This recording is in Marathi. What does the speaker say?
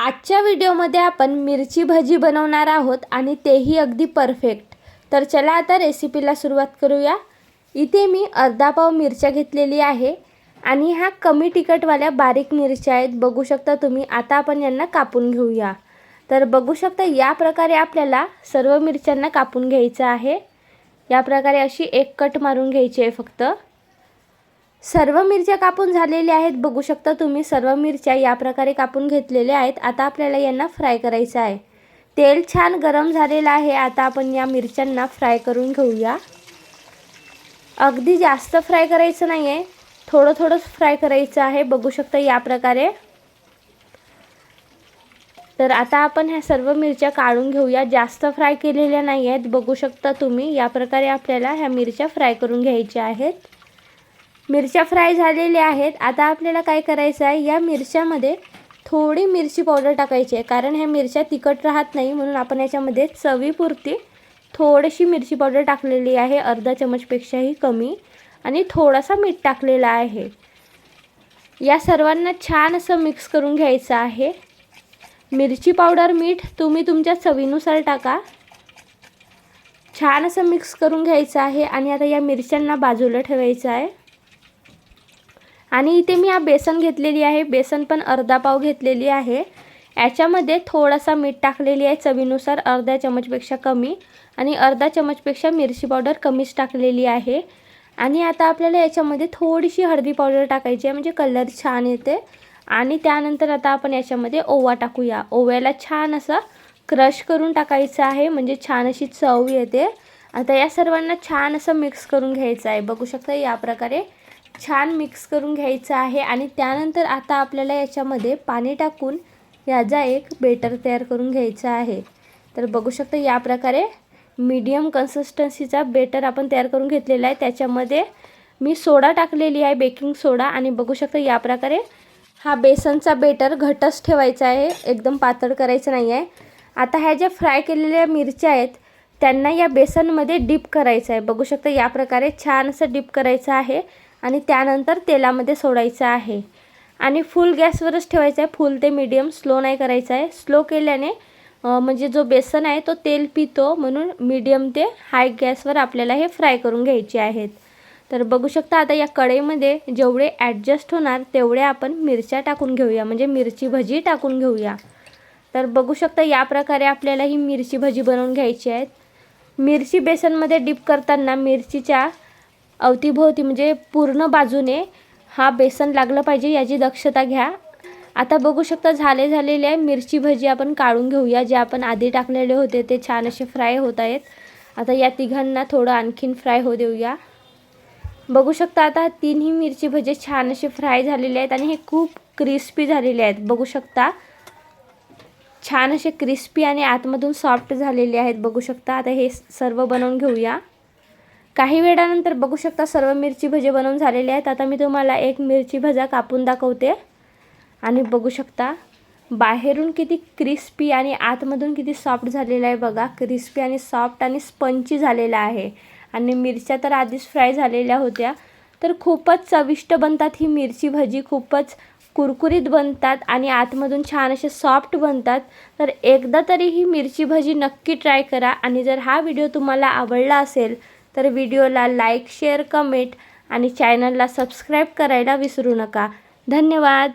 आजच्या व्हिडिओमध्ये आपण मिरची भजी बनवणार आहोत आणि तेही अगदी परफेक्ट. तर चला आता रेसिपीला सुरुवात करूया. इथे मी अर्धा पाव मिरच्या घेतलेली आहे आणि ह्या कमी तिखटवाल्या बारीक मिरच्या आहेत. बघू शकता तुम्ही आता आपण यांना कापून घेऊया. तर बघू शकता या प्रकारे आपल्याला सर्व मिरच्यांना कापून घ्यायचं आहे. या प्रकारे अशी एक कट मारून घ्यायची आहे फक्त. सर्व मिरच्या कापून झालेल्या आहेत. बघू शकता तुम्ही सर्व मिरच्या या प्रकारे कापून घेतलेल्या आहेत. आता आपल्याला यांना फ्राय करायचं आहे. तेल छान गरम झालेलं आहे. आता आपण या मिरच्यांना फ्राय करून घेऊया. अगदी जास्त फ्राय करायचं नाही आहे थोडं थोडंच फ्राय करायचं आहे. बघू शकता या प्रकारे. तर आता आपण ह्या सर्व मिरच्या काढून घेऊया. जास्त फ्राय केलेल्या नाही आहेत बघू शकता तुम्ही या प्रकारे आपल्याला ह्या मिरच्या फ्राय करून घ्यायच्या आहेत. मिरच्या फ्राय झालेल्या आहेत. आता आपल्याला काय करायचं आहे? या मिरच्यामध्ये थोडी मिरची पावडर टाकायची आहे. कारण ह्या मिरच्या तिखट राहत नाही. म्हणून आपण याच्यामध्ये चवीपुरती थोडीशी मिरची पावडर टाकलेली आहे. अर्धा चमचपेक्षाही कमी आणि थोडासा मीठ टाकलेला आहे. या सर्वांना छान असं मिक्स करून घ्यायचं आहे. मिरची पावडर मीठ तुम्ही तुमच्या चवीनुसार टाका. छान असं मिक्स करून घ्यायचं आहे. आणि आता या मिरच्यांना बाजूला ठेवायचं आहे. आणि इथे मी हा बेसन घेतलेली आहे. बेसन पण अर्धा पाव घेतलेली आहे. याच्यामध्ये थोडासा मीठ टाकलेली आहे. चवीनुसार अर्ध्या चमचपेक्षा कमी आणि अर्धा चमचपेक्षा मिरची पावडर कमीच टाकलेली आहे. आणि आता आपल्याला याच्यामध्ये थोडीशी हळदी पावडर टाकायची आहे. म्हणजे कलर छान येते. आणि त्यानंतर आता आपण याच्यामध्ये ओवा टाकूया. ओव्याला छान असं क्रश करून टाकायचं आहे. म्हणजे छान अशी चव येते. आता या सर्वांना छान असं मिक्स करून घ्यायचं आहे. बघू शकता या प्रकारे छान मिक्स करून घ्यायचं आहे आणि त्यानंतर आता आपल्याला याच्यामध्ये पाणी टाकून याचा एक बेटर तयार करून घ्यायचा आहे. तर बघू शकता या प्रकारे मीडियम कन्सिस्टन्सीचा बेटर आपण तयार करून घेतलेला आहे. त्याच्यामध्ये मी सोडा टाकलेली आहे बेकिंग सोडा आणि बघू शकता या प्रकारे हा बेसनचा बेटर घटच ठेवायचा आहे. एकदम पातळ करायचं नाही आहे. आता ह्या ज्या फ्राय केलेल्या मिरच्या आहेत त्यांना या बेसनमध्ये डीप करायचं आहे. बघू शकता या प्रकारे छान असं डीप करायचं आहे. आणि त्यानंतर तेलामध्ये सोडायचं आहे. आणि फुल गॅसवरच ठेवायचं आहे. फुल ते मीडियम स्लो नाही करायचं आहे. स्लो केल्याने म्हणजे जो बेसन आहे तो तेल पितो म्हणून मीडियम ते हाय गॅसवर आपल्याला हे फ्राय करून घ्यायचे आहेत. तर बघू शकता आता या कढईमध्ये जेवढे ॲडजस्ट होणार तेवढे आपण मिरच्या टाकून घेऊया. म्हणजे मिरची भजी टाकून घेऊया. तर बघू शकता या प्रकारे आपल्याला ही मिरची भजी बनवून घ्यायची आहेत. मिरची बेसनमध्ये डिप करताना मिरचीच्या अवतीभोवती म्हणजे पूर्ण बाजूने हा बेसन लागलं पाहिजे याची दक्षता घ्या. आता बघू शकता झाले झालेले आहे मिरची भजी आपण काढून घेऊया जे आपण आधी टाकलेले होते ते छान असे फ्राय होत आहेत. आता या तिघांना थोडं आणखीन फ्राय हो देऊया. बघू शकता आता तीनही मिरची भजे छान असे फ्राय झालेले आहेत आणि हे खूप क्रिस्पी झालेले आहेत. बघू शकता छान असे क्रिस्पी आणि आतमधून सॉफ्ट झालेले आहेत. बघू शकता आता हे सर्व बनवून घेऊया. काही वेळानंतर बघू शकता सर्व मिरची भजे बनवून झालेले आहेत. आता मी तुम्हाला एक मिरची भजा कापून दाखवते. आणि बघू शकता बाहेरून किती क्रिस्पी आणि आतमधून किती सॉफ्ट झालेला आहे बघा. क्रिस्पी आणि सॉफ्ट आणि स्पंची झालेला आहे. आणि मिरच्या तर आधीच फ्राय झालेल्या होत्या. तर खूपच चविष्ट बनतात ही मिरची भजी खूपच कुरकुरीत बनतात आणि आतमधून छान असे सॉफ्ट बनतात. तर एकदा तरी ही मिरची भजी नक्की ट्राय करा. आणि जर हा व्हिडिओ तुम्हाला आवडला असेल तर व्हिडिओला लाईक शेअर कमेंट आणि चॅनलला सबस्क्राईब करायला विसरू नका. धन्यवाद.